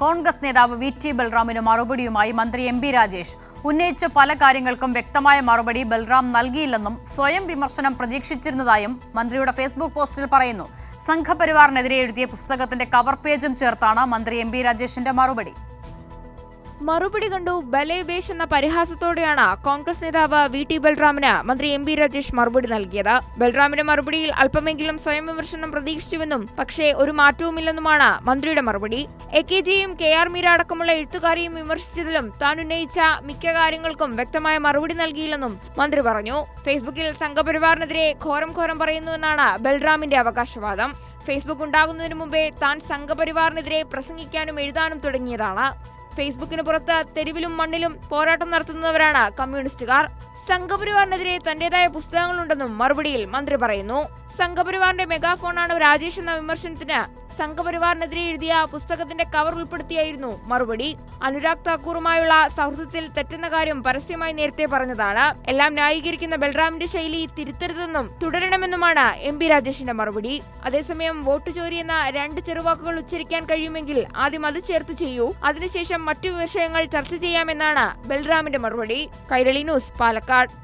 കോൺഗ്രസ് നേതാവ് V T ബൽറാമിന് മറുപടിയുമായി മന്ത്രി എം ബി രാജേഷ്. ഉന്നയിച്ച പല കാര്യങ്ങൾക്കും വ്യക്തമായ മറുപടി ബൽറാം നൽകിയില്ലെന്നും സ്വയം വിമർശനം പ്രതീക്ഷിച്ചിരുന്നതായും മന്ത്രിയുടെ ഫേസ്ബുക്ക് പോസ്റ്റിൽ പറയുന്നു. സംഘപരിവാറിനെതിരെ എഴുതിയ പുസ്തകത്തിന്റെ കവർ പേജും ചേർത്താണ് മന്ത്രി എം ബി രാജേഷിന്റെ മറുപടി. മറുപടി കണ്ടു ബലേബേഷ് എന്ന പരിഹാസത്തോടെയാണ് കോൺഗ്രസ് നേതാവ് വി ടി ബൽറാമിന് മന്ത്രി എം ബി രാജേഷ് മറുപടി നൽകിയത്. ബൽറാമിന്റെ മറുപടിയിൽ അല്പമെങ്കിലും സ്വയം വിമർശനം പ്രതീക്ഷിച്ചുവെന്നും പക്ഷേ ഒരു മാറ്റവുമില്ലെന്നുമാണ് മന്ത്രിയുടെ മറുപടി. എ കെ ജിയും കെ ആർ മീര അടക്കമുള്ള എഴുത്തുകാരെയും വിമർശിച്ചതിലും താൻ ഉന്നയിച്ച മിക്ക കാര്യങ്ങൾക്കും വ്യക്തമായ മറുപടി നൽകിയില്ലെന്നും മന്ത്രി പറഞ്ഞു. ഫേസ്ബുക്കിൽ സംഘപരിവാറിനെതിരെ ഘോരം ഘോരം പറയുന്നുവെന്നാണ് ബൽറാമിന്റെ അവകാശവാദം. ഫേസ്ബുക്ക് ഉണ്ടാകുന്നതിന് മുമ്പേ താൻ സംഘപരിവാറിനെതിരെ പ്രസംഗിക്കാനും എഴുതാനും തുടങ്ങിയതാണ്. ഫേസ്ബുക്കിന് പുറത്ത് തെരുവിലും മണ്ണിലും പോരാട്ടം നടത്തുന്നവരാണ് കമ്മ്യൂണിസ്റ്റുകാർ. സംഘപരിവാറിനെതിരെ തന്റേതായ പുസ്തകങ്ങളുണ്ടെന്നും മറുപടിയിൽ മന്ത്രി പറയുന്നു. സംഘപരിവാറിന്റെ മെഗാഫോണാണ് രാജേഷ് എന്ന വിമർശനത്തിന് സംഘപരിവാറിനെതിരെ എഴുതിയ പുസ്തകത്തിന്റെ കവർ ഉൾപ്പെടുത്തിയായിരുന്നു മറുപടി. അനുരാഗ് താക്കൂറുമായുള്ള സൗഹൃദത്തിൽ തെറ്റുന്ന കാര്യം പരസ്യമായി നേരത്തെ പറഞ്ഞതാണ്. എല്ലാം ന്യായീകരിക്കുന്ന ബൽറാമിന്റെ ശൈലി തിരുത്തരുതെന്നും തുടരണമെന്നുമാണ് എം പി രാജേഷിന്റെ മറുപടി. അതേസമയം വോട്ട് ചോരി എന്ന രണ്ട് ചെറുവാക്കുകൾ ഉച്ചരിക്കാൻ കഴിയുമെങ്കിൽ ആദ്യം അത് ചേർത്ത് ചെയ്യൂ. അതിനുശേഷം മറ്റു വിഷയങ്ങൾ ചർച്ച ചെയ്യാമെന്നാണ് ബൽറാമിന്റെ മറുപടി. കൈരളി ന്യൂസ് പാലക്കാട്.